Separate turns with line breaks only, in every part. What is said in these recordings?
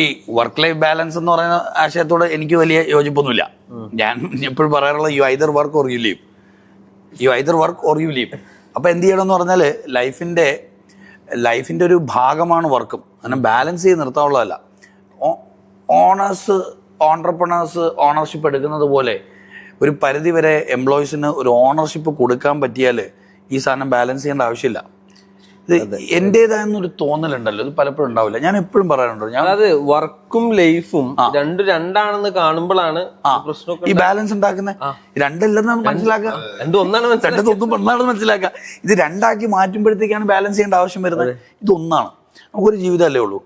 ഈ work life balance എന്ന് പറയുന്ന ആശയത്തോട് എനിക്ക് വലിയ യോജിപ്പൊന്നുമില്ല. ഞാൻ എപ്പോഴും പറയാറുള്ള you either work or you leave you either work or you leave അപ്പോൾ എന്ത് ചെയ്യണം എന്ന് പറഞ്ഞാൽ ലൈഫിന്റെ ലൈഫിന്റെ ഒരു ഭാഗമാണ് വർക്കും അങ്ങനെ ബാലൻസ് ചെയ്ത് നിർത്താനുള്ളതല്ല ഓണേഴ്സ് ഓണ്ടർപ്രണേഴ്സ് ഓണർഷിപ്പ് എടുക്കുന്നത് പോലെ ഒരു പരിധി വരെ എംപ്ലോയീസിന് ഒരു ഓണർഷിപ്പ് കൊടുക്കാൻ പറ്റിയാൽ ഈ സാധനം ബാലൻസ് ചെയ്യേണ്ട ആവശ്യമില്ല. ഇത് എന്റേതായെന്നൊരു തോന്നലുണ്ടല്ലോ. ഇത് പലപ്പോഴും ഉണ്ടാവില്ല. ഞാൻ എപ്പോഴും പറയാറുണ്ട് ഞാൻ
അതായത് വർക്കും ലൈഫും രണ്ടും രണ്ടാണെന്ന് കാണുമ്പോഴാണ്
ഈ ബാലൻസ് ഉണ്ടാക്കുന്ന? രണ്ടല്ലെന്ന് മനസ്സിലാക്കുക
രണ്ടും ഒന്നാണ്
രണ്ടത് ഒന്നും മനസ്സിലാക്കുക. ഇത് രണ്ടാക്കി മാറ്റുമ്പോഴത്തേക്കാണ് ബാലൻസ് ചെയ്യേണ്ട ആവശ്യം വരുന്നത്. ഇതൊന്നാണ് നമുക്കൊരു ജീവിതമല്ലേ ഉള്ളൂ.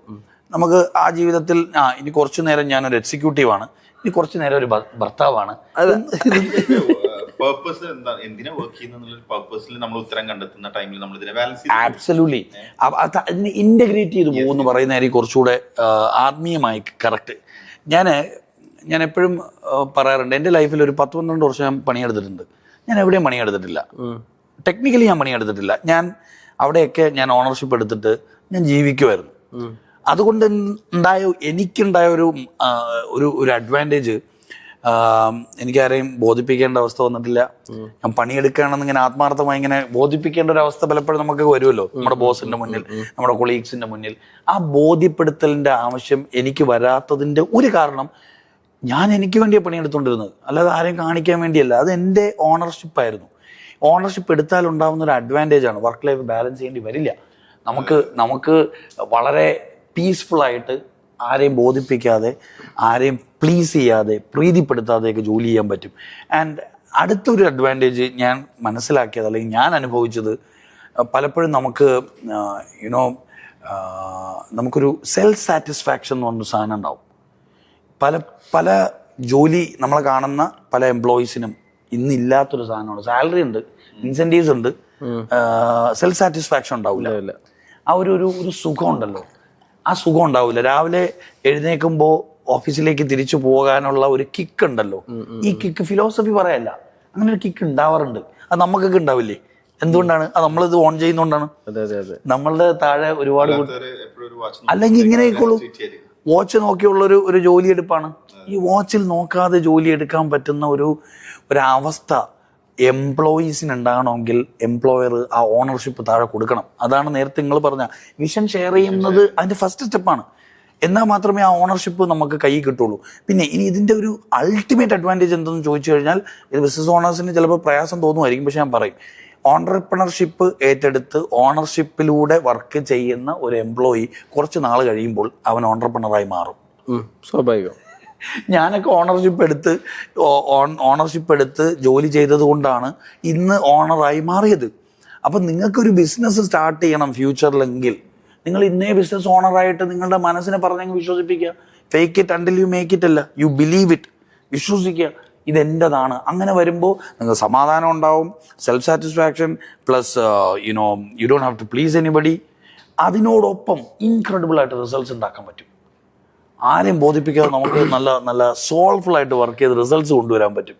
നമുക്ക് ആ ജീവിതത്തിൽ ആ ഇനി കുറച്ചു നേരം ഞാനൊരു എക്സിക്യൂട്ടീവ് ആണ്. ഇനി കുറച്ചു നേരം ഒരു ഭർത്താവാണ്.
പേർപ്പസ് എന്താ? എന്തിനാ വർക്ക് ചെയ്യുന്ന പർപ്പസിൽ നമ്മൾ ഉത്തരം കണ്ടെത്തുന്ന ടൈമിൽ നമ്മൾ ഇതിനെ ബാലൻസ്
ആബ്സലൂട്ട്ലി അതിനെ ഇന്റഗ്രേറ്റ് ചെയ്ത് പോകുമെന്ന് പറയുന്നതായിരിക്കും കുറച്ചുകൂടെ ആത്മീയമായി കറക്റ്റ് ഞാൻ ഞാൻ എപ്പോഴും പറയാറുണ്ട് എന്റെ ലൈഫിൽ ഒരു പത്ത് പന്ത്രണ്ട് വർഷം ഞാൻ പണിയെടുത്തിട്ടുണ്ട്. ഞാൻ എവിടെയും പണിയെടുത്തിട്ടില്ല. ടെക്നിക്കലി ഞാൻ പണിയെടുത്തിട്ടില്ല. ഞാൻ അവിടെയൊക്കെ ഞാൻ ഓണർഷിപ്പ് എടുത്തിട്ട് ഞാൻ ജീവിക്കുമായിരുന്നു അതുകൊണ്ട് ഉണ്ടായ എനിക്കുണ്ടായ ഒരു ഒരു ഒരു അഡ്വാന്റേജ് എനിക്കാരെയും ബോധിപ്പിക്കേണ്ട അവസ്ഥ വന്നിട്ടില്ല. ഞാൻ പണിയെടുക്കുകയാണെന്ന് ഇങ്ങനെ ആത്മാർത്ഥമായി ഇങ്ങനെ ബോധിപ്പിക്കേണ്ട ഒരു അവസ്ഥ പലപ്പോഴും നമുക്ക് വരുമല്ലോ. നമ്മുടെ ബോസിന്റെ മുന്നിൽ നമ്മുടെ കൊളീഗ്സിന്റെ മുന്നിൽ. ആ ബോധ്യപ്പെടുത്തലിന്റെ ആവശ്യം എനിക്ക് വരാത്തതിന്റെ ഒരു കാരണം ഞാൻ എനിക്ക് വേണ്ടിയാണ് പണിയെടുത്തുകൊണ്ടിരുന്നത് അല്ലാതെ ആരെയും കാണിക്കാൻ വേണ്ടിയല്ല. അത് എന്റെ ഓണർഷിപ്പ് ആയിരുന്നു. ഓണർഷിപ്പ് എടുത്താൽ ഉണ്ടാവുന്ന ഒരു അഡ്വാന്റേജ് ആണ്. വർക്ക് ലൈഫ് ബാലൻസ് ചെയ്യേണ്ടി വരില്ല. നമുക്ക് നമുക്ക് വളരെ പീസ്ഫുൾ ആയിട്ട് ആരെയും ബോധിപ്പിക്കാതെ ആരെയും പ്ലീസ് ചെയ്യാതെ പ്രീതിപ്പെടുത്താതെയൊക്കെ ജോലി ചെയ്യാൻ പറ്റും. ആൻഡ് അടുത്തൊരു അഡ്വാന്റേജ് ഞാൻ മനസ്സിലാക്കിയത് അല്ലെങ്കിൽ ഞാൻ അനുഭവിച്ചത് പലപ്പോഴും നമുക്ക് യുനോ നമുക്കൊരു സെൽഫ് സാറ്റിസ്ഫാക്ഷൻ എന്ന് പറഞ്ഞൊരു സാധനം ഉണ്ടാവും. പല പല ജോലി നമ്മളെ കാണുന്ന പല എംപ്ലോയീസിനും ഇന്നില്ലാത്തൊരു സാധനമാണ്. സാലറി ഉണ്ട് ഇൻസെന്റീവ്സ് ഉണ്ട് സെൽഫ് സാറ്റിസ്ഫാക്ഷൻ ഉണ്ടാവില്ല. ആ ഒരു ഒരു ഒരു സുഖം ഉണ്ടല്ലോ. ആ സുഖം ഉണ്ടാവില്ല. രാവിലെ എഴുന്നേൽക്കുമ്പോൾ ഓഫീസിലേക്ക് തിരിച്ചു പോകാനുള്ള ഒരു കിക്ക് ഉണ്ടല്ലോ. ഈ കിക്ക് ഫിലോസഫി പറയല്ല. അങ്ങനെ ഒരു കിക്ക് ഉണ്ടാവാറുണ്ട്. അത് നമുക്കൊക്കെ ഉണ്ടാവില്ലേ? എന്തുകൊണ്ടാണ്? അത് നമ്മളിത് ഓൺ ചെയ്യുന്നോണ്ടാണ്
അതെ അതെ അതെ.
നമ്മളുടെ താഴെ ഒരുപാട് കു-
എപ്പോഴും ഒരു വാച്ച്
അല്ലെങ്കിൽ ഇങ്ങനെയൊക്കെയുള്ളൂ വാച്ച് നോക്കിയുള്ള ഒരു ഒരു ജോലിയെടുപ്പാണ് ഈ വാച്ചിൽ നോക്കാതെ ജോലി എടുക്കാൻ പറ്റുന്ന ഒരു ഒരു അവസ്ഥ എംപ്ലോയീസിന് എംപ്ലോയർ ആ ഓണർഷിപ്പ് താഴെ കൊടുക്കണം. അതാണ് നേരത്തെ നിങ്ങൾ പറഞ്ഞ വിഷൻ ഷെയർ ചെയ്യുന്നത് അതിന്റെ ഫസ്റ്റ് സ്റ്റെപ്പാണ് എന്നാൽ മാത്രമേ ആ ഓണർഷിപ്പ് നമുക്ക് കൈ കിട്ടുള്ളൂ. പിന്നെ ഇനി ഇതിന്റെ ഒരു അൾട്ടിമേറ്റ് അഡ്വാന്റേജ് എന്തെന്ന് ചോദിച്ചു കഴിഞ്ഞാൽ ഇത് ബിസിനസ് ഓണേഴ്സിന് ചിലപ്പോൾ പ്രയാസം തോന്നുമായിരിക്കും. പക്ഷെ ഞാൻ പറയും ഓണ്ടർപ്രണർഷിപ്പ് ഏറ്റെടുത്ത് ഓണർഷിപ്പിലൂടെ വർക്ക് ചെയ്യുന്ന ഒരു എംപ്ലോയി കുറച്ച് നാൾ കഴിയുമ്പോൾ അവൻ ഓണ്ടർപ്രണറായി മാറും.
സ്വാഭാവികം.
ഞാനൊക്കെ ഓണർഷിപ്പ് എടുത്ത് ഓണർഷിപ്പ് എടുത്ത് ജോലി ചെയ്തത് കൊണ്ടാണ് ഇന്ന് ഓണറായി മാറിയത്. അപ്പം നിങ്ങൾക്കൊരു ബിസിനസ് സ്റ്റാർട്ട് ചെയ്യണം ഫ്യൂച്ചറിലെങ്കിൽ നിങ്ങൾ ഇന്നേ ബിസിനസ് ഓണറായിട്ട് നിങ്ങളുടെ മനസ്സിനെ പറഞ്ഞെങ്കിൽ വിശ്വസിപ്പിക്കുക. Fake it until you make it അല്ല യു ബിലീവ് ഇറ്റ് വിശ്വസിക്കുക ഇതെന്റെതാണ് അങ്ങനെ വരുമ്പോൾ നിങ്ങൾക്ക് സമാധാനം ഉണ്ടാവും self satisfaction plus you know you don't have to please anybody അതിനോടൊപ്പം ഇൻക്രെഡിബിൾ ആയിട്ട് റിസൾട്ട്സ് ഉണ്ടാക്കാൻ പറ്റും. ആരെയും ബോധിപ്പിക്കാതെ നമുക്ക് നല്ല നല്ല സോൾഫുൾ ആയിട്ട് വർക്ക് ചെയ്ത് റിസൾട്ട്സ് കൊണ്ടുവരാൻ പറ്റും.